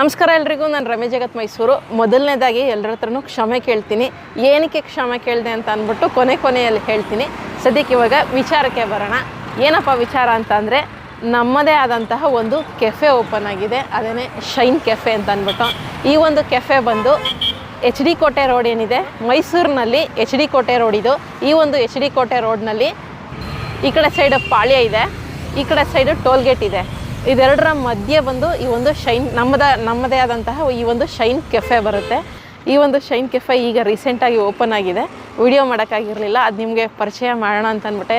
ನಮಸ್ಕಾರ ಎಲ್ರಿಗೂ, ನಾನು ರಮೇಶ್ ಜಗತ್ ಮೈಸೂರು. ಮೊದಲನೇದಾಗಿ ಎಲ್ಲರ ಹತ್ರನೂ ಕ್ಷಮೆ ಕೇಳ್ತೀನಿ. ಏನಕ್ಕೆ ಕ್ಷಮೆ ಕೇಳಿದೆ ಅಂತ ಅಂದ್ಬಿಟ್ಟು ಕೊನೆ ಕೊನೆಯಲ್ಲಿ ಹೇಳ್ತೀನಿ. ಸದ್ಯಕ್ಕೆ ಇವಾಗ ವಿಚಾರಕ್ಕೆ ಬರೋಣ. ಏನಪ್ಪ ವಿಚಾರ ಅಂತ ಅಂದರೆ, ನಮ್ಮದೇ ಆದಂತಹ ಒಂದು ಕೆಫೆ ಓಪನ್ ಆಗಿದೆ. ಅದೇ ಶೈನ್ ಕೆಫೆ ಅಂತ ಅಂದ್ಬಿಟ್ಟು. ಈ ಒಂದು ಕೆಫೆ ಬಂದು ಎಚ್ ಡಿ ಕೋಟೆ ರೋಡ್ ಏನಿದೆ, ಮೈಸೂರಿನಲ್ಲಿ ಎಚ್ ಡಿ ಕೋಟೆ ಇದು. ಈ ಒಂದು ಎಚ್ ಡಿ ಕೋಟೆ ರೋಡ್ನಲ್ಲಿ ಈ ಕಡೆ ಸೈಡ್ ಪಾಳ್ಯ ಇದೆ, ಈ ಕಡೆ ಸೈಡು ಟೋಲ್ ಗೇಟ್ ಇದೆ. ಇದೆರಡರ ಮಧ್ಯೆ ಬಂದು ಈ ಒಂದು ಶೈನ್ ನಮ್ಮದ, ನಮ್ಮದೇ ಆದಂತಹ ಈ ಒಂದು ಶೈನ್ ಕೆಫೆ ಬರುತ್ತೆ. ಈ ಒಂದು ಶೈನ್ ಕೆಫೆ ಈಗ ರೀಸೆಂಟಾಗಿ ಓಪನ್ ಆಗಿದೆ. ವಿಡಿಯೋ ಮಾಡೋಕ್ಕಾಗಿರಲಿಲ್ಲ. ಅದು ನಿಮಗೆ ಪರಿಚಯ ಮಾಡೋಣ ಅಂತ ಅಂದ್ಬಿಟ್ಟೆ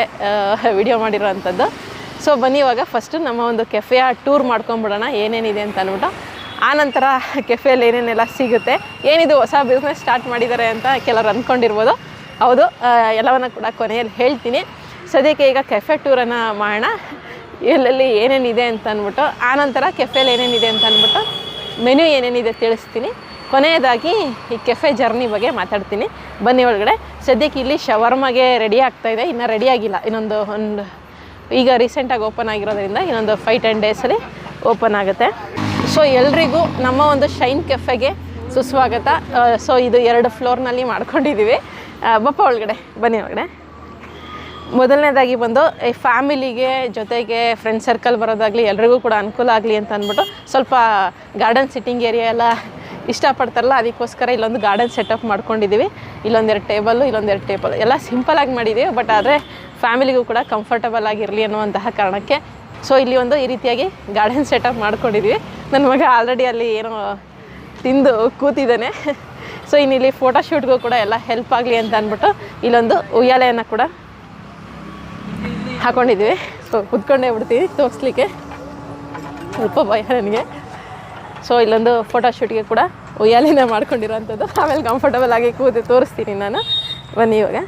ವಿಡಿಯೋ ಮಾಡಿರೋ ಅಂಥದ್ದು ಸೊ ಬನ್ನಿ ಇವಾಗ ಫಸ್ಟು ನಮ್ಮ ಒಂದು ಕೆಫೆಯ ಟೂರ್ ಮಾಡ್ಕೊಂಬಿಡೋಣ. ಏನೇನಿದೆ ಅಂತ ಅಂದ್ಬಿಟ್ಟು ಆನಂತರ ಕೆಫೆಯಲ್ಲಿ ಏನೇನೆಲ್ಲ ಸಿಗುತ್ತೆ. ಏನಿದು ಹೊಸ ಬಿಸ್ನೆಸ್ ಸ್ಟಾರ್ಟ್ ಮಾಡಿದ್ದಾರೆ ಅಂತ ಕೆಲವರು ಅಂದ್ಕೊಂಡಿರ್ಬೋದು ಹೌದು ಎಲ್ಲವನ್ನ ಕೂಡ ಕೊನೆಯಲ್ಲಿ ಹೇಳ್ತೀನಿ. ಸದ್ಯಕ್ಕೆ ಈಗ ಕೆಫೆ ಟೂರನ್ನು ಮಾಡೋಣ. ಎಲ್ಲೆಲ್ಲಿ ಏನೇನಿದೆ ಅಂತ ಅಂದ್ಬಿಟ್ಟು ಆನಂತರ ಕೆಫೆಲಿ ಏನೇನಿದೆ ಅಂತ ಅಂದ್ಬಿಟ್ಟು ಮೆನು ಏನೇನಿದೆ ತಿಳಿಸ್ತೀನಿ. ಕೊನೆಯದಾಗಿ ಈ ಕೆಫೆ ಜರ್ನಿ ಬಗ್ಗೆ ಮಾತಾಡ್ತೀನಿ. ಬನ್ನಿ ಒಳಗಡೆ. ಸದ್ಯಕ್ಕೆ ಇಲ್ಲಿ ಶವರ್ಮಾಗೆ ರೆಡಿ ಆಗ್ತಾ ಇದೆ. ಇನ್ನೂ ರೆಡಿ ಆಗಿಲ್ಲ. ಇನ್ನೊಂದು ಒಂದು, ಈಗ ರೀಸೆಂಟಾಗಿ ಓಪನ್ ಆಗಿರೋದ್ರಿಂದ ಇನ್ನೊಂದು ಫೈವ್ ಟೆನ್ ಡೇಸಲ್ಲಿ ಓಪನ್ ಆಗುತ್ತೆ. ಸೊ ಎಲ್ರಿಗೂ ನಮ್ಮ ಒಂದು ಶೈನ್ ಕೆಫೆಗೆ ಸುಸ್ವಾಗತ. ಸೊ ಇದು ಎರಡು ಫ್ಲೋರ್ನಲ್ಲಿ ಮಾಡ್ಕೊಂಡಿದ್ದೀವಿ ಬಪ್ಪ ಒಳಗಡೆ, ಬನ್ನಿ ಒಳಗಡೆ. ಮೊದಲನೇದಾಗಿ ಬಂದು ಈ ಫ್ಯಾಮಿಲಿಗೆ ಜೊತೆಗೆ ಫ್ರೆಂಡ್ ಸರ್ಕಲ್ ಬರೋದಾಗಲಿ ಎಲ್ರಿಗೂ ಕೂಡ ಅನುಕೂಲ ಆಗಲಿ ಅಂತ ಅಂದ್ಬಿಟ್ಟು ಸ್ವಲ್ಪ ಗಾರ್ಡನ್ ಸಿಟ್ಟಿಂಗ್ ಏರಿಯಾ ಎಲ್ಲ ಇಷ್ಟಪಡ್ತಾರಲ್ಲ, ಅದಕ್ಕೋಸ್ಕರ ಇಲ್ಲೊಂದು ಗಾರ್ಡನ್ ಸೆಟಪ್ ಮಾಡ್ಕೊಂಡಿದ್ದೀವಿ ಇಲ್ಲೊಂದೆರಡು ಟೇಬಲ್ಲು ಇಲ್ಲೊಂದೆರಡು ಟೇಬಲ್ ಎಲ್ಲ ಸಿಂಪಲಾಗಿ ಮಾಡಿದ್ದೀವಿ ಬಟ್ ಆದರೆ ಫ್ಯಾಮಿಲಿಗೂ ಕೂಡ ಕಂಫರ್ಟಬಲ್ ಆಗಿರಲಿ ಅನ್ನುವಂತಹ ಕಾರಣಕ್ಕೆ ಸೊ ಇಲ್ಲಿ ಒಂದು ಈ ರೀತಿಯಾಗಿ ಗಾರ್ಡನ್ ಸೆಟಪ್ ಮಾಡ್ಕೊಂಡಿದ್ವಿ. ನನ್ನ ಮಗ ಆಲ್ರೆಡಿ ಅಲ್ಲಿ ಏನೋ ತಿಂದು ಕೂತಿದ್ದಾನೆ. ಸೊ ಇನ್ನು ಇಲ್ಲಿ ಫೋಟೋಶೂಟ್ಗೂ ಕೂಡ ಎಲ್ಲ ಹೆಲ್ಪ್ ಆಗಲಿ ಅಂತ ಅಂದ್ಬಿಟ್ಟು ಇಲ್ಲೊಂದು ಉಯ್ಯಾಲೆಯನ್ನು ಕೂಡ ಹಾಕೊಂಡಿದ್ದೀವಿ ಸೊ ಕುತ್ಕೊಂಡೇ ಬಿಡ್ತೀವಿ ತೋರಿಸ್ಲಿಕ್ಕೆ. ಸ್ವಲ್ಪ ಭಯ ನನಗೆ. ಸೊ ಇಲ್ಲೊಂದು ಫೋಟೋಶೂಟ್ಗೆ ಕೂಡ ಉಯ್ಯಾಲೆನೇ ಮಾಡ್ಕೊಂಡಿರೋವಂಥದ್ದು ಆಮೇಲೆ ಕಂಫರ್ಟಬಲ್ ಆಗಿ ಕೂತು ತೋರಿಸ್ತೀನಿ ನಾನು. ಬನ್ನಿ ಇವಾಗ.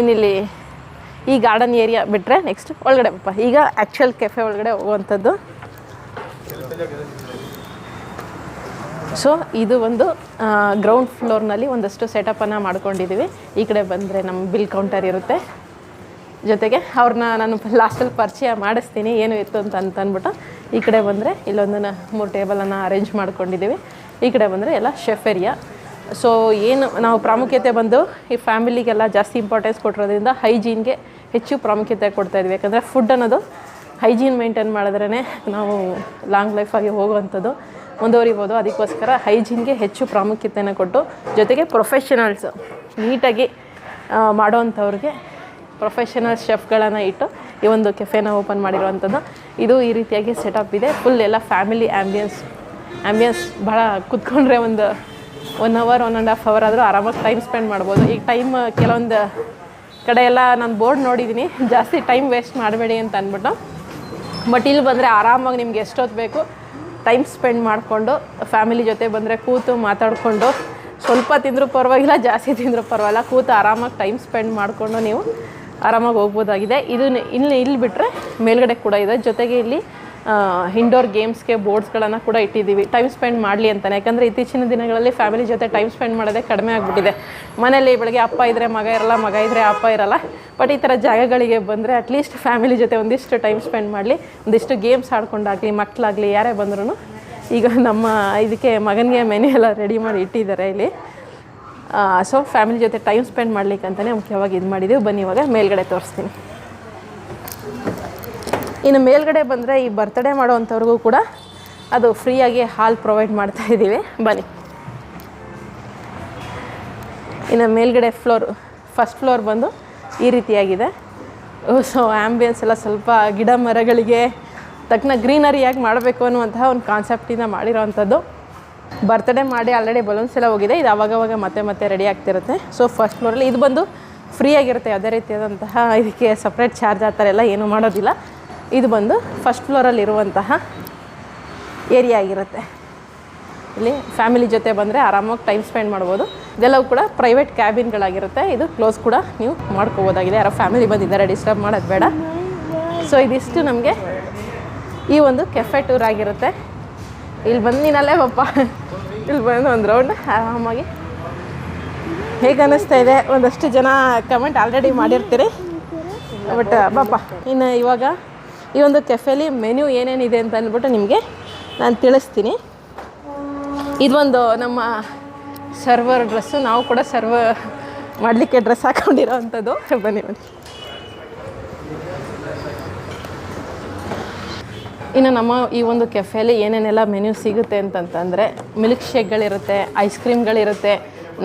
ಇನ್ನಿಲ್ಲಿ ಈ ಗಾರ್ಡನ್ ಏರಿಯಾ ಬಿಟ್ಟರೆ ನೆಕ್ಸ್ಟ್ ಒಳಗಡೆ ಪಪ್ಪ ಈಗ ಆ್ಯಕ್ಚುಯಲ್ ಕೆಫೆ ಒಳಗಡೆ ಹೋಗುವಂಥದ್ದು. ಸೊ ಇದು ಒಂದು ಗ್ರೌಂಡ್ ಫ್ಲೋರ್ನಲ್ಲಿ ಒಂದಷ್ಟು ಸೆಟಪನ್ನು ಮಾಡ್ಕೊಂಡಿದ್ದೀವಿ ಈ ಕಡೆ ಬಂದರೆ ನಮ್ಮ ಬಿಲ್ ಕೌಂಟರ್ ಇರುತ್ತೆ. ಜೊತೆಗೆ ಅವ್ರನ್ನ ನಾನು ಲಾಸ್ಟಲ್ಲಿ ಪರಿಚಯ ಮಾಡಿಸ್ತೀನಿ, ಏನು ಇತ್ತು ಅಂತ ಅಂತಂದ್ಬಿಟ್ಟು ಈ ಕಡೆ ಬಂದರೆ ಇಲ್ಲೊಂದು ಮೂರು ಟೇಬಲನ್ನು ಅರೇಂಜ್ ಮಾಡ್ಕೊಂಡಿದ್ದೀವಿ ಈ ಕಡೆ ಬಂದರೆ ಎಲ್ಲ ಶೆಫ್ ಏರಿಯಾ ಸೊ ಏನು ನಾವು ಪ್ರಾಮುಖ್ಯತೆ ಬಂದು ಈ ಫ್ಯಾಮಿಲಿಗೆಲ್ಲ ಜಾಸ್ತಿ ಇಂಪಾರ್ಟೆನ್ಸ್ ಕೊಟ್ಟಿರೋದ್ರಿಂದ ಹೈಜೀನ್ಗೆ ಹೆಚ್ಚು ಪ್ರಾಮುಖ್ಯತೆ ಕೊಡ್ತಾ ಇದ್ವಿ. ಯಾಕಂದರೆ ಫುಡ್ ಅನ್ನೋದು ಹೈಜೀನ್ ಮೇಂಟೈನ್ ಮಾಡಿದ್ರೇ ನಾವು ಲಾಂಗ್ ಲೈಫಾಗಿ ಹೋಗುವಂಥದ್ದು, ಮುಂದುವರಿಬೋದು. ಅದಕ್ಕೋಸ್ಕರ ಹೈಜೀನ್ಗೆ ಹೆಚ್ಚು ಪ್ರಾಮುಖ್ಯತೆಯನ್ನು ಕೊಟ್ಟು ಜೊತೆಗೆ ಪ್ರೊಫೆಷನಲ್ಸು ನೀಟಾಗಿ ಮಾಡೋ ಮಾಡೋವಂಥವ್ರಿಗೆ ಪ್ರೊಫೆಷನಲ್ ಶೆಫ್ಗಳನ್ನು ಇಟ್ಟು ಈ ಒಂದು ಕೆಫೆನ ಓಪನ್ ಮಾಡಿರುವಂಥದ್ದು. ಇದು ಈ ರೀತಿಯಾಗಿ ಸೆಟಪ್ ಇದೆ. ಫುಲ್ ಎಲ್ಲ ಫ್ಯಾಮಿಲಿ ಆ್ಯಂಬಿಯನ್ಸ್ ಆ್ಯಂಬಿಯನ್ಸ್ ಭಾಳ ಕುತ್ಕೊಂಡ್ರೆ ಒಂದು one hour one and half hour ಆದರೂ ಆರಾಮಾಗಿ ಟೈಮ್ ಸ್ಪೆಂಡ್ ಮಾಡ್ಬೋದು. ಈಗ ಟೈಮ್ ಕೆಲವೊಂದು ಕಡೆ ಎಲ್ಲ ನಾನು ಬೋರ್ಡ್ ನೋಡಿದ್ದೀನಿ ಜಾಸ್ತಿ ಟೈಮ್ ವೇಸ್ಟ್ ಮಾಡಬೇಡಿ ಅಂತ ಅಂದ್ಬಿಟ್ಟು. ಬಟ್ ಇಲ್ಲಿ ಬಂದರೆ ಆರಾಮಾಗಿ ನಿಮ್ಗೆ ಎಷ್ಟೊತ್ತು ಬೇಕು ಟೈಮ್ ಸ್ಪೆಂಡ್ ಮಾಡಿಕೊಂಡು ಫ್ಯಾಮಿಲಿ ಜೊತೆ ಬಂದರೆ ಕೂತು ಮಾತಾಡಿಕೊಂಡು, ಸ್ವಲ್ಪ ತಿಂದರೂ ಪರವಾಗಿಲ್ಲ, ಜಾಸ್ತಿ ತಿಂದರೂ ಪರವಾಗಿಲ್ಲ, ಕೂತು ಆರಾಮಾಗಿ ಟೈಮ್ ಸ್ಪೆಂಡ್ ಮಾಡಿಕೊಂಡು ನೀವು ಆರಾಮಾಗಿ ಹೋಗ್ಬೋದಾಗಿದೆ. ಇದು ಇಲ್ಲಿ ಇಲ್ಲಿ ಬಿಟ್ಟರೆ ಮೇಲ್ಗಡೆ ಕೂಡ ಇದೆ. ಜೊತೆಗೆ ಇಲ್ಲಿ ಇಂಡೋರ್ ಗೇಮ್ಸ್ಗೆ ಬೋರ್ಡ್ಸ್ಗಳನ್ನು ಕೂಡ ಇಟ್ಟಿದ್ದೀವಿ. ಟೈಮ್ ಸ್ಪೆಂಡ್ ಮಾಡಲಿ ಅಂತಾನೆ. ಯಾಕಂದರೆ ಇತ್ತೀಚಿನ ದಿನಗಳಲ್ಲಿ ಫ್ಯಾಮಿಲಿ ಜೊತೆ ಟೈಮ್ ಸ್ಪೆಂಡ್ ಮಾಡೋದೇ ಕಡಿಮೆ ಆಗಿಬಿಟ್ಟಿದೆ. ಮನೇಲಿ ಬೆಳಗ್ಗೆ ಅಪ್ಪ ಇದ್ದರೆ ಮಗ ಇರಲ್ಲ, ಮಗ ಇದ್ದರೆ ಅಪ್ಪ ಇರಲ್ಲ. ಬಟ್ ಈ ಥರ ಜಾಗಗಳಿಗೆ ಬಂದರೆ ಅಟ್ಲೀಸ್ಟ್ ಫ್ಯಾಮಿಲಿ ಜೊತೆ ಒಂದಿಷ್ಟು ಟೈಮ್ ಸ್ಪೆಂಡ್ ಮಾಡಲಿ. ಒಂದಿಷ್ಟು ಗೇಮ್ಸ್ ಆಡ್ಕೊಂಡಾಗಲಿ ಮಕ್ಕಳಾಗಲಿ ಯಾರೇ ಬಂದ್ರೂ ಈಗ ನಮ್ಮ ಇದಕ್ಕೆ ಮಗನಿಗೆ ಮೆನು ಎಲ್ಲ ರೆಡಿ ಮಾಡಿ ಇಟ್ಟಿದ್ದಾರೆ ಇಲ್ಲಿ. ಸೊ ಫ್ಯಾಮಿಲಿ ಜೊತೆ ಟೈಮ್ ಸ್ಪೆಂಡ್ ಮಾಡ್ಲಿಕ್ಕೆ ಅಂತಲೇ ಮುಖ್ಯವಾಗಿ ಇದು ಮಾಡಿದ್ದೀವಿ ಬನ್ನಿ ಇವಾಗ ಮೇಲ್ಗಡೆ ತೋರಿಸ್ತೀನಿ. ಇನ್ನು ಮೇಲ್ಗಡೆ ಬಂದರೆ ಈ ಬರ್ತ್ಡೇ ಮಾಡೋವಂಥವ್ರಿಗೂ ಕೂಡ ಅದು ಫ್ರೀಯಾಗಿ ಹಾಲ್ ಪ್ರೊವೈಡ್ ಮಾಡ್ತಾ ಇದ್ದೀವಿ ಬನ್ನಿ. ಇನ್ನು ಮೇಲ್ಗಡೆ ಫ್ಲೋರ್ ಫಸ್ಟ್ ಫ್ಲೋರ್ ಬಂದು ಈ ರೀತಿಯಾಗಿದೆ. ಸೊ ಆ್ಯಂಬಿಯನ್ಸ್ ಎಲ್ಲ ಸ್ವಲ್ಪ ಗಿಡ ಮರಗಳಿಗೆ ತಕ್ಕನ ಗ್ರೀನರಿಯಾಗಿ ಮಾಡಬೇಕು ಅನ್ನುವಂತಹ ಒಂದು ಕಾನ್ಸೆಪ್ಟಿಂದ ಮಾಡಿರೋವಂಥದ್ದು. ಬರ್ತ್ಡೇ ಮಾಡಿ ಆಲ್ರೆಡಿ ಬಲೂನ್ಸ್ ಎಲ್ಲ ಹೋಗಿದೆ. ಇದು ಅವಾಗವಾಗ ಮತ್ತೆ ಮತ್ತೆ ರೆಡಿ ಆಗ್ತಿರುತ್ತೆ. ಸೊ ಫಸ್ಟ್ ಫ್ಲೋರಲ್ಲಿ ಇದು ಬಂದು ಫ್ರೀ ಆಗಿರುತ್ತೆ. ಯಾವುದೇ ರೀತಿಯಾದಂತಹ ಇದಕ್ಕೆ ಸಪ್ರೇಟ್ ಚಾರ್ಜ್ ಆ ಥರ ಎಲ್ಲ ಏನೂ ಮಾಡೋದಿಲ್ಲ. ಇದು ಬಂದು ಫಸ್ಟ್ ಫ್ಲೋರಲ್ಲಿ ಇರುವಂತಹ ಏರಿಯಾ ಆಗಿರುತ್ತೆ. ಇಲ್ಲಿ ಫ್ಯಾಮಿಲಿ ಜೊತೆ ಬಂದರೆ ಆರಾಮಾಗಿ ಟೈಮ್ ಸ್ಪೆಂಡ್ ಮಾಡ್ಬೋದು. ಇದೆಲ್ಲವೂ ಕೂಡ ಪ್ರೈವೇಟ್ ಕ್ಯಾಬಿನ್ಗಳಾಗಿರುತ್ತೆ ಇದು ಕ್ಲೋಸ್ ಕೂಡ ನೀವು ಮಾಡ್ಕೋಬೋದಾಗಿದೆ. ಯಾರೋ ಫ್ಯಾಮಿಲಿ ಬಂದಿದ್ದಾರೆ ಡಿಸ್ಟರ್ಬ್ ಮಾಡೋದು ಬೇಡ. ಸೊ ಇದಿಷ್ಟು ನಮಗೆ ಈ ಒಂದು ಕೆಫೆ ಟೂರ್ ಆಗಿರುತ್ತೆ. ಇಲ್ಲಿ ಬಂದು ನೀನಲ್ಲೇ ಪಪ್ಪ ಇಲ್ಲಿ ಬಂದು ಒಂದು ರೌಂಡ್ ಆರಾಮಾಗಿ. ಹೇಗೆ ಅನ್ನಿಸ್ತಾ ಇದೆ? ಒಂದಷ್ಟು ಜನ ಕಮೆಂಟ್ ಆಲ್ರೆಡಿ ಮಾಡಿರ್ತೀರಿ. ಬಟ್ ಪಾಪ, ಇನ್ನು ಇವಾಗ ಈ ಒಂದು ಕೆಫೆಲಿ ಮೆನು ಏನೇನಿದೆ ಅಂತ ಅಂದ್ಬಿಟ್ಟು ನಿಮಗೆ ನಾನು ತಿಳಿಸ್ತೀನಿ. ಇದೊಂದು ನಮ್ಮ ಸರ್ವರ್ ಡ್ರೆಸ್ಸು ನಾವು ಕೂಡ ಸರ್ವ ಮಾಡಲಿಕ್ಕೆ ಡ್ರೆಸ್ ಹಾಕ್ಕೊಂಡಿರೋ ಅಂಥದ್ದು ಬನ್ನಿ ಬನ್ನಿ. ಇನ್ನು ನಮ್ಮ ಈ ಒಂದು ಕೆಫೆಯಲ್ಲಿ ಏನೇನೆಲ್ಲ ಮೆನ್ಯೂ ಸಿಗುತ್ತೆ ಅಂತಂತಂದರೆ ಮಿಲ್ಕ್ ಶೇಕ್ಗಳಿರುತ್ತೆ ಐಸ್ ಕ್ರೀಮ್ಗಳಿರುತ್ತೆ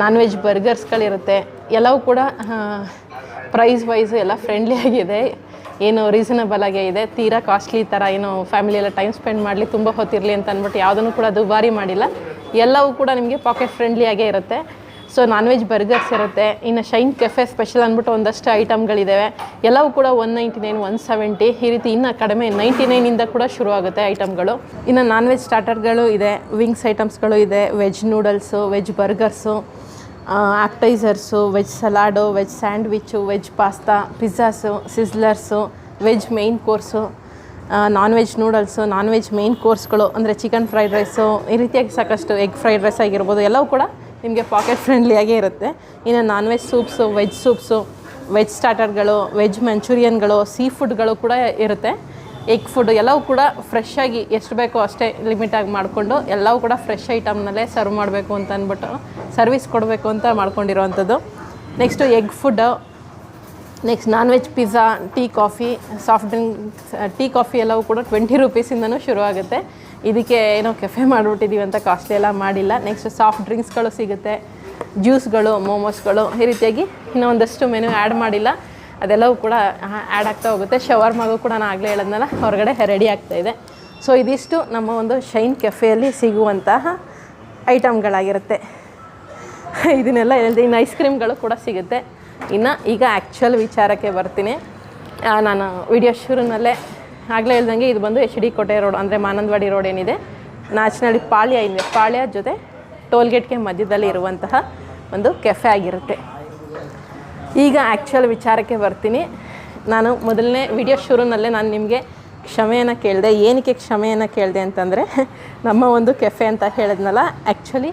ನಾನ್ ವೆಜ್ ಬರ್ಗರ್ಸ್ಗಳಿರುತ್ತೆ ಎಲ್ಲವೂ ಕೂಡ ಪ್ರೈಸ್ ವೈಸು ಎಲ್ಲ ಫ್ರೆಂಡ್ಲಿ ಆಗಿದೆ. ಏನು ರೀಸನಬಲ್ ಆಗೇ ಇದೆ. ತೀರಾ ಕಾಸ್ಟ್ಲಿ ಥರ ಏನು ಫ್ಯಾಮಿಲಿ ಎಲ್ಲ ಟೈಮ್ ಸ್ಪೆಂಡ್ ಮಾಡಲಿ, ತುಂಬ ಹೊತ್ತಿರಲಿ ಅಂತ ಅಂದ್ಬಿಟ್ಟು ಯಾವುದನ್ನು ಕೂಡ ದುಬಾರಿ ಮಾಡಿಲ್ಲ. ಎಲ್ಲವೂ ಕೂಡ ನಿಮಗೆ ಪಾಕೆಟ್ ಫ್ರೆಂಡ್ಲಿ ಆಗೇ ಇರುತ್ತೆ. ಸೊ ನಾನ್ ವೆಜ್ ಬರ್ಗರ್ಸ್ ಇರುತ್ತೆ. ಇನ್ನು ಶೈನ್ ಕೆಫೆ ಸ್ಪೆಷಲ್ ಅಂದ್ಬಿಟ್ಟು ಒಂದಷ್ಟು ಐಟಮ್ಗಳಿದ್ದಾವೆ ಎಲ್ಲವೂ ಕೂಡ one ninety nine one seventy ಈ ರೀತಿ ಇನ್ನು ಕಡಿಮೆ ನೈಂಟಿ ನೈನಿಂದ ಕೂಡ ಶುರು ಆಗುತ್ತೆ ಐಟಮ್ಗಳು ಇನ್ನು ನಾನ್ ವೆಜ್ ಸ್ಟಾರ್ಟರ್ಗಳು ಇದೆ. ವಿಂಗ್ಸ್ ಐಟಮ್ಸ್ಗಳು ಇದೆ. Veg noodles veg burgers appetizers veg salad veg sandwich veg pasta pizzas sizzlers veg main course non veg noodles non veg main ಕೋರ್ಸ್ಗಳು ಅಂದರೆ ಚಿಕನ್ ಫ್ರೈಡ್ ರೈಸು ಈ ರೀತಿಯಾಗಿ ಸಾಕಷ್ಟು ಎಗ್ ಫ್ರೈಡ್ ರೈಸ್ ಆಗಿರ್ಬೋದು. ಎಲ್ಲವೂ ಕೂಡ ನಿಮಗೆ ಪಾಕೆಟ್ ಫ್ರೆಂಡ್ಲಿಯಾಗೇ ಇರುತ್ತೆ. ಇನ್ನು non veg soups veg soups veg ಸ್ಟಾರ್ಟರ್ಗಳು veg ಮಂಚೂರಿಯನ್ಗಳು ಸೀ ಫುಡ್ಗಳು ಕೂಡ ಇರುತ್ತೆ. ಎಗ್ ಫುಡ್ ಎಲ್ಲವೂ ಕೂಡ ಫ್ರೆಶ್ ಆಗಿ ಎಷ್ಟು ಬೇಕೋ ಅಷ್ಟೇ ಲಿಮಿಟಾಗಿ ಮಾಡಿಕೊಂಡು ಎಲ್ಲವೂ ಕೂಡ ಫ್ರೆಶ್ ಐಟಮ್ನಲ್ಲೇ ಸರ್ವ್ ಮಾಡಬೇಕು ಅಂತ ಅಂದ್ಬಿಟ್ಟು ಸರ್ವಿಸ್ ಕೊಡಬೇಕು ಅಂತ ಮಾಡ್ಕೊಂಡಿರೋವಂಥದ್ದು. Next egg food next non veg pizza tea coffee soft drinks tea coffee ಎಲ್ಲವೂ ಕೂಡ ಟ್ವೆಂಟಿ ರುಪೀಸಿಂದನೂ ಶುರು ಆಗುತ್ತೆ. ಇದಕ್ಕೆ ಏನೋ ಕೆಫೆ ಮಾಡಿಬಿಟ್ಟಿದ್ದೀವಿ ಅಂತ ಕಾಸ್ಟ್ಲಿ ಎಲ್ಲ ಮಾಡಿಲ್ಲ. ನೆಕ್ಸ್ಟ್ ಸಾಫ್ಟ್ ಡ್ರಿಂಕ್ಸ್ಗಳು ಸಿಗುತ್ತೆ. ಜ್ಯೂಸ್ಗಳು ಮೋಮೋಸ್ಗಳು ಈ ರೀತಿಯಾಗಿ ಇನ್ನೂ ಒಂದಷ್ಟು ಮೆನು ಆ್ಯಡ್ ಮಾಡಿಲ್ಲ. ಅದೆಲ್ಲವೂ ಕೂಡ ಆ್ಯಡ್ ಆಗ್ತಾ ಹೋಗುತ್ತೆ. ಶವರ್ ಮಗು ಕೂಡ ನಾನು ಆಗಲೇ ಹೇಳೋದ್ನಲ್ಲ, ಹೊರಗಡೆ ರೆಡಿ ಆಗ್ತಾ ಇದೆ. ಸೊ ಇದಿಷ್ಟು ನಮ್ಮ ಒಂದು ಶೈನ್ ಕೆಫೆಯಲ್ಲಿ ಸಿಗುವಂತಹ ಐಟಮ್ಗಳಾಗಿರುತ್ತೆ ಇದನ್ನೆಲ್ಲ ಹೇಳಿದೆ, ಇನ್ನು ಐಸ್ ಕ್ರೀಮ್ಗಳು ಕೂಡ ಸಿಗುತ್ತೆ. ಇನ್ನು ಈಗ ಆ್ಯಕ್ಚುಯಲ್ ವಿಚಾರಕ್ಕೆ ಬರ್ತೀನಿ. ನಾನು ವಿಡಿಯೋ ಶುರುನಲ್ಲೇ ಆಗಲೇ ಹೇಳ್ದಂಗೆ ಇದು ಬಂದು ಎಚ್ ಡಿ ಕೋಟೆ ರೋಡ್, ಅಂದರೆ ಮಾನಂದವಾಡಿ ರೋಡ್ ಏನಿದೆ. ನಾಚನಹಳ್ಳಿ ಪಾಳ್ಯ ಇದೆ ಪಾಳ್ಯ ಜೊತೆ ಟೋಲ್ಗೇಟ್ಗೆ ಮಧ್ಯದಲ್ಲಿ ಇರುವಂತಹ ಒಂದು ಕೆಫೆ ಆಗಿರುತ್ತೆ. ಈಗ ಆ್ಯಕ್ಚುಯಲ್ ವಿಚಾರಕ್ಕೆ ಬರ್ತೀನಿ. ನಾನು ಮೊದಲನೇ ವಿಡಿಯೋ ಶುರುನಲ್ಲೇ ನಾನು ನಿಮಗೆ ಕ್ಷಮೆಯನ್ನು ಕೇಳಿದೆ. ಏನಕ್ಕೆ ಕ್ಷಮೆಯನ್ನು ಕೇಳಿದೆ ಅಂತಂದರೆ, ನಮ್ಮ ಒಂದು ಕೆಫೆ ಅಂತ ಹೇಳಿದ್ನಲ್ಲ ಆ್ಯಕ್ಚುಲಿ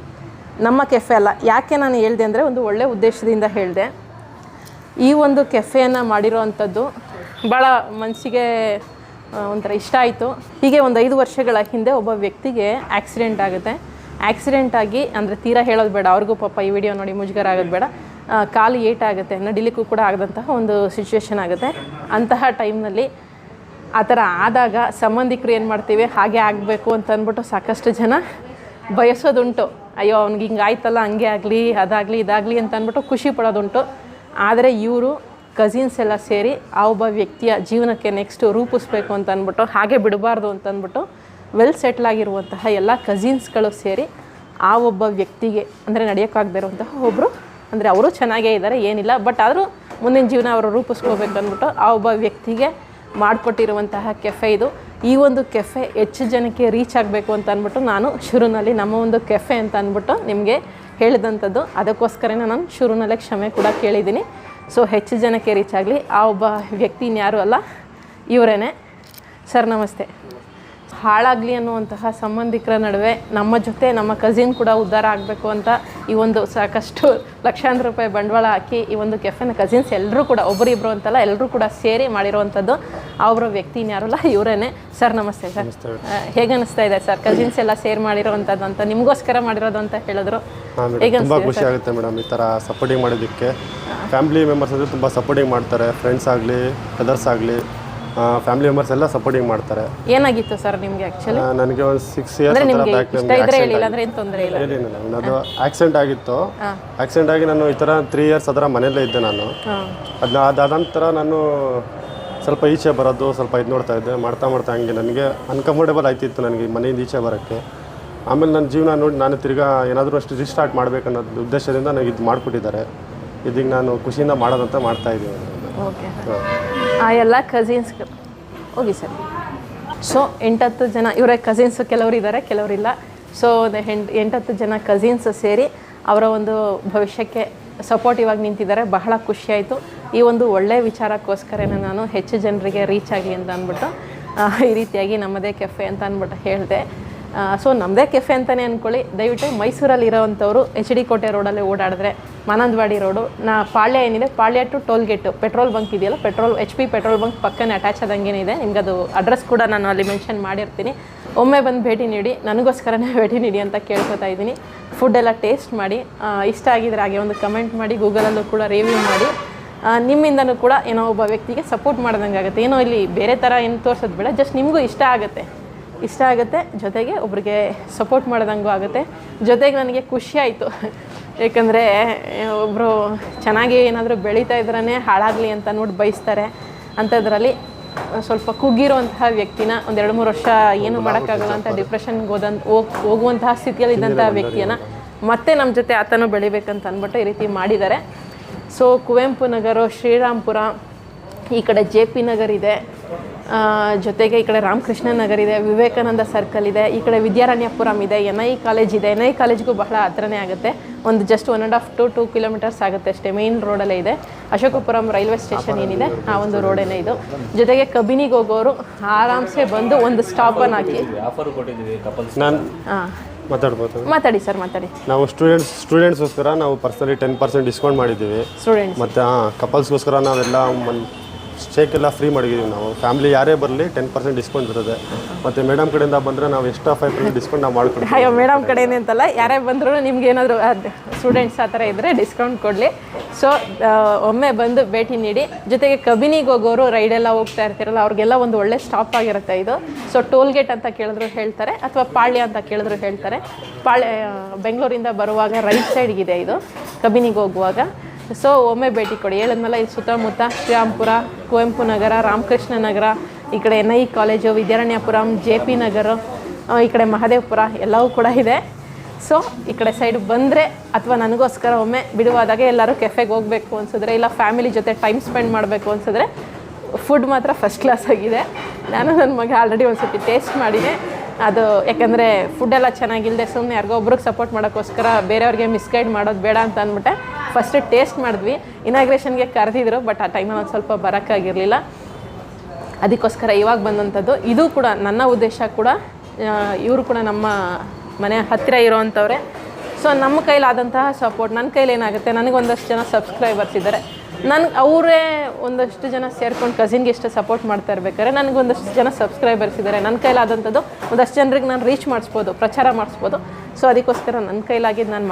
ನಮ್ಮ ಕೆಫೆ ಅಲ್ಲ. ಯಾಕೆ ನಾನು ಹೇಳಿದೆ ಅಂದರೆ ಒಂದು ಒಳ್ಳೆಯ ಉದ್ದೇಶದಿಂದ ಹೇಳಿದೆ. ಈ ಒಂದು ಕೆಫೆಯನ್ನು ಮಾಡಿರೋ ಅಂಥದ್ದು ಭಾಳ ಮನಸ್ಸಿಗೆ ಒಂಥರ ಇಷ್ಟ ಆಯಿತು. ಹೀಗೆ ಒಂದು ಐದು ವರ್ಷಗಳ ಹಿಂದೆ ಒಬ್ಬ ವ್ಯಕ್ತಿಗೆ ಆಕ್ಸಿಡೆಂಟ್ ಆಗುತ್ತೆ. ಆಕ್ಸಿಡೆಂಟ್ ಆಗಿ, ಅಂದರೆ ತೀರಾ ಹೇಳೋದು ಬೇಡ, ಅವ್ರಿಗೂ ಪಾಪ ಈ ವಿಡಿಯೋ ನೋಡಿ ಮುಜುಗರ ಆಗೋದು ಬೇಡ. ಕಾಲು ಏಟಾಗುತ್ತೆ ನಡಿಲಿಕ್ಕೂ ಕೂಡ ಆಗದಂತಹ ಒಂದು ಸಿಚುವೇಶನ್ ಆಗುತ್ತೆ. ಅಂತಹ ಟೈಮ್ನಲ್ಲಿ ಆ ಥರ ಆದಾಗ ಸಂಬಂಧಿಕರು ಏನು ಮಾಡ್ತೀವಿ, ಹಾಗೆ ಆಗಬೇಕು ಅಂತ ಅಂದ್ಬಿಟ್ಟು ಸಾಕಷ್ಟು ಜನ ಬಯಸೋದುಂಟು. ಅಯ್ಯೋ, ಅವ್ನಿಗೆ ಹಿಂಗೆ ಆಯ್ತಲ್ಲ, ಹಂಗೆ ಆಗಲಿ, ಅದಾಗಲಿ, ಇದಾಗಲಿ ಅಂತ ಅಂದ್ಬಿಟ್ಟು ಖುಷಿ ಪಡೋದುಂಟು. ಆದರೆ ಇವರು ಕಸಿನ್ಸ್ ಎಲ್ಲ ಸೇರಿ ಆ ಒಬ್ಬ ವ್ಯಕ್ತಿಯ ಜೀವನಕ್ಕೆ ನೆಕ್ಸ್ಟು ರೂಪಿಸ್ಬೇಕು ಅಂತ ಅಂದ್ಬಿಟ್ಟು, ಹಾಗೆ ಬಿಡಬಾರ್ದು ಅಂತ ಅಂದ್ಬಿಟ್ಟು ವೆಲ್ ಸೆಟ್ಲ್ ಆಗಿರುವಂತಹ ಎಲ್ಲ ಕಸಿನ್ಸ್ಗಳು ಸೇರಿ ಆ ಒಬ್ಬ ವ್ಯಕ್ತಿಗೆ ಅಂದರೆ ನಡೆಯೋಕ್ಕಾಗದೇ ಇರುವಂತಹ ಒಬ್ಬರು ಅಂದರೆ ಅವರು ಚೆನ್ನಾಗೇ ಇದ್ದಾರೆ, ಏನಿಲ್ಲ. ಬಟ್ ಆದರೂ ಮುಂದಿನ ಜೀವನ ಅವರು ರೂಪಿಸ್ಕೋಬೇಕು ಅಂದ್ಬಿಟ್ಟು ಆ ಒಬ್ಬ ವ್ಯಕ್ತಿಗೆ ಮಾಡಿಕೊಟ್ಟಿರುವಂತಹ ಕೆಫೆ ಇದು. ಈ ಒಂದು ಕೆಫೆ ಹೆಚ್ಚು ಜನಕ್ಕೆ ರೀಚ್ ಆಗಬೇಕು ಅಂತ ಅಂದ್ಬಿಟ್ಟು ನಾನು ಶುರುನಲ್ಲಿ ನಮ್ಮ ಒಂದು ಕೆಫೆ ಅಂತ ಅಂದ್ಬಿಟ್ಟು ನಿಮಗೆ ಹೇಳಿದಂಥದ್ದು. ಅದಕ್ಕೋಸ್ಕರನೇ ನಾನು ಶುರುನಲ್ಲೇ ಕ್ಷಮೆ ಕೂಡ ಕೇಳಿದ್ದೀನಿ. ಸೊ ಹೆಚ್ಚು ಜನಕ್ಕೆ ರೀಚ್ ಆಗಲಿ. ಆ ಒಬ್ಬ ವ್ಯಕ್ತಿ ಇನ್ಯಾರು ಅಲ್ಲ, ಇವರೇನೆ. ಸರ್ ನಮಸ್ತೆ. ಹಾಳಾಗಲಿ ಅನ್ನುವಂತಹ ಸಂಬಂಧಿಕರ ನಡುವೆ ನಮ್ಮ ಜೊತೆ ನಮ್ಮ ಕಸಿನ್ ಕೂಡ ಉದ್ಧಾರ ಆಗಬೇಕು ಅಂತ ಈ ಒಂದು ಸಾಕಷ್ಟು ಲಕ್ಷಾಂತರ ರೂಪಾಯಿ ಬಂಡವಾಳ ಹಾಕಿ ಈ ಒಂದು ಕೆಫೆನ ಕಸಿನ್ಸ್ ಎಲ್ಲರೂ ಕೂಡ ಒಬ್ಬರಿಬ್ರು ಅಂತಲ್ಲ ಎಲ್ಲರೂ ಕೂಡ ಸೇರಿ ಮಾಡಿರುವಂಥದ್ದು ಅವರ ವ್ಯಕ್ತಿ ಇನ್ಯಾರಲ್ಲ ಇವರೇನೆ. ಸರ್ ನಮಸ್ತೆ ಸರ್. ಹೇಗೆ ಅನಿಸ್ತಾ ಇದೆ ಸರ್? ಕಸಿನ್ಸ್ ಎಲ್ಲ ಸೇರ್ ಮಾಡಿರುವಂಥದ್ದು ಅಂತ ನಿಮಗೋಸ್ಕರ ಮಾಡಿರೋದು ಅಂತ ಹೇಳಿದ್ರು. ತುಂಬ ಖುಷಿ ಆಗುತ್ತೆ ಮೇಡಮ್ ಈ ಥರ ಸಪೋರ್ಟಿಂಗ್ ಮಾಡೋದಕ್ಕೆ ಫ್ಯಾಮಿಲಿ ಮೆಂಬರ್ಸ್ ಅಂದರೆ ತುಂಬ ಸಪೋರ್ಟಿಂಗ್ ಮಾಡ್ತಾರೆ. ಫ್ರೆಂಡ್ಸ್ ಆಗಲಿ ಅದರ್ಸ್ ಆಗಲಿ. ಫ್ಯಾಮಿಲಿ ಮೆಂಬರ್ಸ್ ಎಲ್ಲ ಸಪೋರ್ಟಿಂಗ್ ಮಾಡ್ತಾರೆ. ಏನಾಗಿತ್ತು ಸರ್ ನಿಮಗೆ ಆ್ಯಕ್ಚುಲಿ ನನಗೆ ಒಂದು ಸಿಕ್ಸ್ ಅಂದರೆ ಇಯರ್ಸ್ ನಿಮಗೆ ಬ್ಯಾಕ್ ಇಷ್ಟ ಇದ್ರೆ ಹೇಳಿಲ್ಲ ಅಂದ್ರೆ ಏನು ತೊಂದರೆ ಇಲ್ಲ? ಏನಿಲ್ಲ ಅದು ಆಕ್ಸಿಡೆಂಟ್ ಆಗಿತ್ತು. ಆಕ್ಸಿಡೆಂಟ್ ಆಗಿ ನಾನು ಈ ಥರ ತ್ರೀ ಇಯರ್ಸ್ ಅದರ ಮನೆಯಲ್ಲೇ ಇದ್ದೆ ನಾನು. ಅದನ್ನ ಅದಾದ ನಂತರ ನಾನು ಸ್ವಲ್ಪ ಈಚೆ ಬರೋದು ಸ್ವಲ್ಪ ಇದು ನೋಡ್ತಾ ಇದ್ದೆ ಮಾಡ್ತಾ ಮಾಡ್ತಾ ಹಂಗೆ. ನನಗೆ ಅನ್ಕಂಫರ್ಟೇಬಲ್ ಆಯ್ತಿತ್ತು ನನಗೆ ಮನೆಯಿಂದ ಈಚೆ ಬರೋಕ್ಕೆ. ಆಮೇಲೆ ನನ್ನ ಜೀವನ ನೋಡಿ ನಾನು ತಿರ್ಗಾ ಏನಾದರೂ ಅಷ್ಟು ರಿಸ್ಟಾರ್ಟ್ ಮಾಡಬೇಕನ್ನೋದು ಉದ್ದೇಶದಿಂದ ನನಗೆ ಇದು ಮಾಡಿಕೊಟ್ಟಿದ್ದಾರೆ. ಇದೀಗ ನಾನು ಖುಷಿಯಿಂದ ಮಾಡೋದಂತ ಮಾಡ್ತಾ ಇದ್ದೀನಿ ಓಕೆ ಆ ಎಲ್ಲ ಕಸಿನ್ಸ್ಗಳು ಹೋಗಿ ಸರ್. ಸೊ ಎಂಟತ್ತು ಜನ ಇವರ ಕಸಿನ್ಸ್ ಕೆಲವರು ಇದ್ದಾರೆ ಕೆಲವರಿಲ್ಲ ಸೊ ಎಂಟು ಎಂಟತ್ತು ಜನ ಕಸಿನ್ಸ್ ಸೇರಿ ಅವರ ಒಂದು ಭವಿಷ್ಯಕ್ಕೆ ಸಪೋರ್ಟಿವ್ ಆಗಿ ನಿಂತಿದ್ದಾರೆ. ಬಹಳ ಖುಷಿಯಾಯಿತು ಈ ಒಂದು ಒಳ್ಳೆಯ ವಿಚಾರಕ್ಕೋಸ್ಕರನೇ ನಾನು ಹೆಚ್ಚು ಜನರಿಗೆ ರೀಚ್ ಆಗಲಿ ಅಂತ ಅಂದ್ಬಿಟ್ಟು ಈ ರೀತಿಯಾಗಿ ನಮ್ಮದೇ ಕೆಫೆ ಅಂತ ಅಂದ್ಬಿಟ್ಟು ಹೇಳಿದೆ. ಸೊ ನಮ್ಮದೇ ಕೆಫೆ ಅಂತಲೇ ಅಂದ್ಕೊಳ್ಳಿ ದಯವಿಟ್ಟು ಮೈಸೂರಲ್ಲಿ ಇರೋವಂಥವ್ರು ಎಚ್ ಡಿ ಕೋಟೆ ರೋಡಲ್ಲಿ ಓಡಾಡಿದ್ರೆ ಮಾನಂದವಾಡಿ ರೋಡು, ನಾ ಪಾಳ್ಯ ಏನಿದೆ, Palya to toll gate petrol bunk ಇದೆಯಲ್ಲ, petrol H P petrol bunk ಪಕ್ಕನೇ attach ಆದಂಗೇನಿದೆ ನಿಮ್ಗೆ ಅದು ಅಡ್ರೆಸ್ ಕೂಡ ನಾನು ಅಲ್ಲಿ ಮೆನ್ಷನ್ ಮಾಡಿರ್ತೀನಿ. ಒಮ್ಮೆ ಬಂದು ಭೇಟಿ ನೀಡಿ, ನನಗೋಸ್ಕರನೇ ಭೇಟಿ ನೀಡಿ ಅಂತ ಕೇಳ್ಕೊತಾ ಇದ್ದೀನಿ. ಫುಡ್ ಎಲ್ಲ ಟೇಸ್ಟ್ ಮಾಡಿ ಇಷ್ಟ ಆಗಿದ್ರೆ ಹಾಗೆ ಒಂದು ಕಮೆಂಟ್ ಮಾಡಿ ಗೂಗಲಲ್ಲೂ ಕೂಡ ರಿವ್ಯೂ ಮಾಡಿ. ನಿಮ್ಮಿಂದನೂ ಕೂಡ ಏನೋ ಒಬ್ಬ ವ್ಯಕ್ತಿಗೆ ಸಪೋರ್ಟ್ ಮಾಡ್ದಂಗೆ ಆಗುತ್ತೆ ಏನೋ ಇಲ್ಲಿ ಬೇರೆ ಥರ ಏನು ತೋರಿಸೋದು ಬೇಡ ಜಸ್ಟ್ ನಿಮಗೂ ಇಷ್ಟ ಆಗುತ್ತೆ. ಇಷ್ಟ ಆಗುತ್ತೆ. ಜೊತೆಗೆ ಒಬ್ರಿಗೆ ಸಪೋರ್ಟ್ ಮಾಡ್ದಂಗೂ ಆಗುತ್ತೆ. ಜೊತೆಗೆ ನನಗೆ ಖುಷಿ ಆಯಿತು. ಏಕೆಂದರೆ ಒಬ್ಬರು ಚೆನ್ನಾಗಿ ಏನಾದರೂ ಬೆಳೀತಾ ಇದ್ರೇ ಹಾಳಾಗಲಿ ಅಂತ ನೋಡಿ ಬಯಸ್ತಾರೆ. ಅಂಥದ್ರಲ್ಲಿ ಸ್ವಲ್ಪ ಕುಗ್ಗಿರುವಂತಹ ವ್ಯಕ್ತಿನ ಒಂದು ಎರಡು ಮೂರು ವರ್ಷ ಏನು ಮಾಡೋಕ್ಕಾಗಲ್ಲ ಅಂತ ಡಿಪ್ರೆಷನ್ಗೆ ಹೋದಂತ ಹೋಗ್ ಹೋಗುವಂತಹ ಸ್ಥಿತಿಯಲ್ಲಿ ಇದ್ದಂತಹ ವ್ಯಕ್ತಿಯನ್ನು ಮತ್ತೆ ನಮ್ಮ ಜೊತೆ ಆತನು ಬೆಳಿಬೇಕಂತ ಅಂದ್ಬಿಟ್ಟು ಈ ರೀತಿ ಮಾಡಿದ್ದಾರೆ. ಸೊ ಕುವೆಂಪು ನಗರ ಶ್ರೀರಾಮ್ಪುರ ಈ ಕಡೆ ಜೆ ಪಿ ನಗರ್ ಇದೆ. ಜೊತೆಗೆ ಈ ಕಡೆ ರಾಮಕೃಷ್ಣ ನಗರ್ ಇದೆ ವಿವೇಕಾನಂದ ಸರ್ಕಲ್ ಇದೆ ಈ ಕಡೆ ವಿದ್ಯಾರಣ್ಯಪುರಂ ಇದೆ ಎನ್ ಐ ಕಾಲೇಜ್ ಇದೆ. ಎನ್ ಐ ಕಾಲೇಜ್ಗೂ ಬಹಳ ಹತ್ರನೇ ಆಗುತ್ತೆ. ಒಂದು just one and half to two kilometers ಆಗುತ್ತೆ ಅಷ್ಟೇ ಮೇನ್ ರೋಡಲ್ಲೇ ಇದೆ. ಅಶೋಕಪುರಂ ರೈಲ್ವೆ ಸ್ಟೇಷನ್ ಏನಿದೆ ಆ ಒಂದು ರೋಡೇನೇ ಇದು. ಜೊತೆಗೆ ಕಬಿನಿಗೆ ಹೋಗೋರು ಆರಾಮ್ಸೆ ಬಂದು ಒಂದು ಸ್ಟಾಪನ್ನು ಹಾಕಿ. ಮಾತಾಡ್ಬೋದು? ಮಾತಾಡಿ ಸರ್ ಮಾತಾಡಿ. ನಾವು ಸ್ಟೂಡೆಂಟ್ಸ್ ಸ್ಟೂಡೆಂಟ್ಸ್ಗೋಸ್ಕರ ನಾವು ಪರ್ಸನಲಿ ಟೆನ್ ಪರ್ಸೆಂಟ್ ಡಿಸ್ಕೌಂಟ್ ಮಾಡಿದ್ದೀವಿ. ಸ್ಟೂಡೆಂಟ್ಸ್ ಮತ್ತು ಹಾಂ ಕಪಲ್ಸ್ಗೋಸ್ಕರ ನಾವೆಲ್ಲ ಮನ್ ಶೇಕ್ ಎಲ್ಲ ಫ್ರೀ ಮಾಡಿದ್ದೀವಿ ನಾವು. ಫ್ಯಾಮಿಲಿ ಯಾರೇ ಬರಲಿ ಟೆನ್ ಪರ್ಸೆಂಟ್ ಡಿಸ್ಕೌಂಟ್ ಇರುತ್ತೆ ಮತ್ತು ಮೇಡಮ್ ಕಡೆಯಿಂದ ಬಂದರೆ ನಾವು ಎಕ್ಸ್ಟ್ರಾ ಫೈವ್ ಪರ್ಸೆಂಟ್ ಡಿಸ್ಕೌಂಟ್ ನಾವು ಮಾಡ್ಕೊಡ್ತೀವಿ. ಅಯ್ಯೋ ಮೇಡಮ್ ಕಡೆನೇ ಅಂತಲ್ಲ, ಯಾರೇ ಬಂದರೂ ನಿಮ್ಗೆ ಏನಾದರೂ ಸ್ಟೂಡೆಂಟ್ಸ್ ಆ ಥರ ಇದ್ದರೆ ಡಿಸ್ಕೌಂಟ್ ಕೊಡಲಿ. ಸೊ ಒಮ್ಮೆ ಬಂದು ಭೇಟಿ ನೀಡಿ. ಜೊತೆಗೆ ಕಬಿನಿಗೆ ಹೋಗೋರು ರೈಡೆಲ್ಲ ಹೋಗ್ತಾ ಇರ್ತೀರಲ್ಲ, ಅವ್ರಿಗೆಲ್ಲ ಒಂದು ಒಳ್ಳೆ ಸ್ಟಾಪ್ ಆಗಿರುತ್ತೆ ಇದು. ಸೊ ಟೋಲ್ ಗೇಟ್ ಅಂತ ಕೇಳಿದ್ರು ಹೇಳ್ತಾರೆ, ಅಥವಾ ಪಾಳ್ಯ ಅಂತ ಕೇಳಿದ್ರು ಹೇಳ್ತಾರೆ. ಪಾಳ್ಯ ಬೆಂಗಳೂರಿಂದ ಬರುವಾಗ ರೈಟ್ ಸೈಡ್ಗಿದೆ ಇದು, ಕಬಿನಿಗೆ ಹೋಗುವಾಗ. ಸೊ ಒಮ್ಮೆ ಭೇಟಿ ಕೊಡಿ. ಹೇಳಿದ್ನಲ್ಲ ಇಲ್ಲಿ ಸುತ್ತಮುತ್ತ ಶ್ರೀರಾಮ್ಪುರ, ಕುವೆಂಪು ನಗರ, ರಾಮಕೃಷ್ಣ ನಗರ, ಈ ಕಡೆ N I college, Vidyaranyapuram, J P Nagar ಈ ಕಡೆ ಮಹದೇವಪುರ ಎಲ್ಲವೂ ಕೂಡ ಇದೆ. ಸೊ ಈ ಕಡೆ ಸೈಡ್ ಬಂದರೆ ಅಥವಾ ನನಗೋಸ್ಕರ ಒಮ್ಮೆ ಬಿಡುವಾದಾಗ ಎಲ್ಲರೂ ಕೆಫೆಗೆ ಹೋಗಬೇಕು ಅನ್ಸಿದ್ರೆ, ಇಲ್ಲ ಫ್ಯಾಮಿಲಿ ಜೊತೆ ಟೈಮ್ ಸ್ಪೆಂಡ್ ಮಾಡಬೇಕು ಅನ್ಸಿದ್ರೆ ಫುಡ್ ಮಾತ್ರ ಫಸ್ಟ್ ಕ್ಲಾಸ್ ಆಗಿದೆ. ನಾನು ನನ್ನ ಮಗ ಆಲ್ರೆಡಿ ಒಂದು ಸರ್ತಿ ಟೇಸ್ಟ್ ಮಾಡಿದೆ. ಅದು ಯಾಕಂದರೆ ಫುಡ್ಡೆಲ್ಲ ಚೆನ್ನಾಗಿಲ್ಲದೆ ಸುಮ್ಮನೆ ಯಾರಿಗೋ ಒಬ್ರಿಗೆ ಸಪೋರ್ಟ್ ಮಾಡೋಕ್ಕೋಸ್ಕರ ಬೇರೆಯವ್ರಿಗೆ ಮಿಸ್ಗೈಡ್ ಮಾಡೋದು ಬೇಡ ಅಂತ ಅಂದ್ಬಿಟ್ಟೆ. ಫಸ್ಟ್ ಟೇಸ್ಟ್ ಮಾಡಿದ್ವಿ. ಇನಾಗ್ರೇಷನ್ಗೆ ಕರೆದಿದ್ರು ಬಟ್ ಆ ಟೈಮಲ್ಲಿ ಒಂದು ಸ್ವಲ್ಪ ಬರೋಕ್ಕಾಗಿರಲಿಲ್ಲ. ಅದಕ್ಕೋಸ್ಕರ ಇವಾಗ ಬಂದಂಥದ್ದು ಇದು ಕೂಡ ನನ್ನ ಉದ್ದೇಶ ಕೂಡ ಇವರು ಕೂಡ ನಮ್ಮ ಮನೆ ಹತ್ತಿರ ಇರೋವಂಥವ್ರೆ ಸೊ ನಮ್ಮ ಕೈಲಾದಂತಹ ಸಪೋರ್ಟ್ ನನ್ನ ಕೈಲಿ ಏನಾಗುತ್ತೆ? ನನಗೆ ಒಂದಷ್ಟು ಜನ ಸಬ್ಸ್ಕ್ರೈಬರ್ಸ್ ಇದ್ದಾರೆ ನನ್ಗೆ ಅವರೇ ಒಂದಷ್ಟು ಜನ ಸೇರ್ಕೊಂಡು ಕಸಿನ್ಗೆ ಎಷ್ಟು ಸಪೋರ್ಟ್ ಮಾಡ್ತಾ ಇರ್ಬೇಕಾದ್ರೆ ನನಗೆ ಒಂದಷ್ಟು ಜನ ಸಬ್ಸ್ಕ್ರೈಬರ್ಸ್ ಇದ್ದಾರೆ ನನ್ನ ಕೈಲಾದಂಥದ್ದು ಒಂದಷ್ಟು ಜನರಿಗೆ ನಾನು ರೀಚ್ ಮಾಡಿಸ್ಬೋದು, ಪ್ರಚಾರ ಮಾಡಿಸ್ಬೋದು. ಸೊ ಅದಕ್ಕೋಸ್ಕರ ನನ್ನ ಕೈಲಾಗಿದ್ದು ನಾನು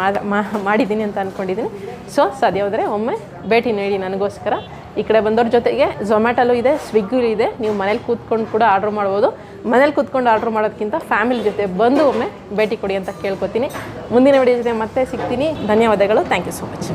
ಮಾಡಿದ್ದೀನಿ ಅಂತ ಅಂದ್ಕೊಂಡಿದ್ದೀನಿ ಸೊ ಸಾಧ್ಯ ಒಮ್ಮೆ ಭೇಟಿ ನೀಡಿ ನನಗೋಸ್ಕರ. ಈ ಕಡೆ ಬಂದವ್ರ ಜೊತೆಗೆ ಝೊಮ್ಯಾಟೊಲು ಇದೆ ಸ್ವಿಗ್ಗಿಲೂ ಇದೆ. ನೀವು ಮನೇಲಿ ಕೂತ್ಕೊಂಡು ಕೂಡ ಆರ್ಡ್ರ್ ಮಾಡ್ಬೋದು. ಮನೇಲಿ ಕೂತ್ಕೊಂಡು ಆರ್ಡ್ರ್ ಮಾಡೋದಕ್ಕಿಂತ ಫ್ಯಾಮಿಲಿ ಜೊತೆ ಬಂದು ಒಮ್ಮೆ ಭೇಟಿ ಕೊಡಿ ಅಂತ ಕೇಳ್ಕೊತೀನಿ. ಮುಂದಿನ ವಿಡಿಯೋ ಜೊತೆ ಮತ್ತೆ ಸಿಗ್ತೀನಿ. ಧನ್ಯವಾದಗಳು. Thank you so much